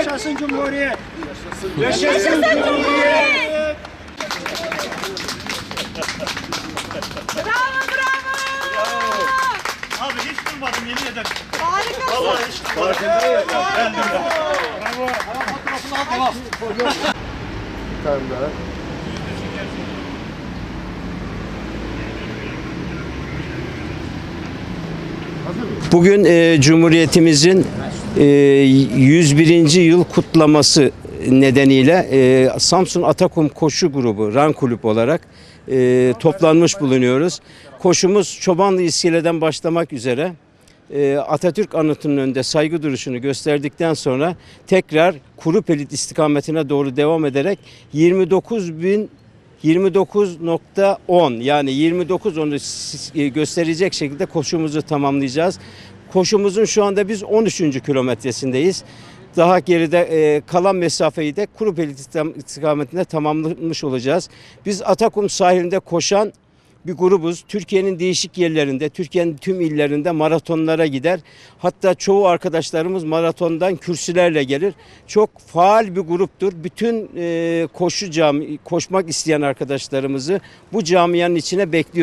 Yaşasın Cumhuriyet. Yaşasın Cumhuriyet. Bravo bravo. Abi hiç durmadım yemin ederim. Harikasın. Vallahi hiç durmadım. Bir tane daha. Bugün e, Cumhuriyetimizin 101. yıl kutlaması nedeniyle e, Samsun Atakum Koşu Grubu, Ran Kulüp olarak e, toplanmış bulunuyoruz. Koşumuz Çobanlı İskele'den başlamak üzere e, Atatürk anıtının önünde saygı duruşunu gösterdikten sonra tekrar Kurupelit istikametine doğru devam ederek 29 bin 29.10 yani 29 onu s- e, gösterecek şekilde koşumuzu tamamlayacağız. Koşumuzun şu anda biz 13. kilometresindeyiz. Daha geride e, kalan mesafeyi de Kurupelit istikam- istikametinde tamamlamış olacağız. Biz Atakum sahilinde koşan bir grubuz. Türkiye'nin değişik yerlerinde, Türkiye'nin tüm illerinde maratonlara gider. Hatta çoğu arkadaşlarımız maratondan kürsülerle gelir. Çok faal bir gruptur. Bütün e, koşu cami, koşmak isteyen arkadaşlarımızı bu camianın içine bekliyoruz.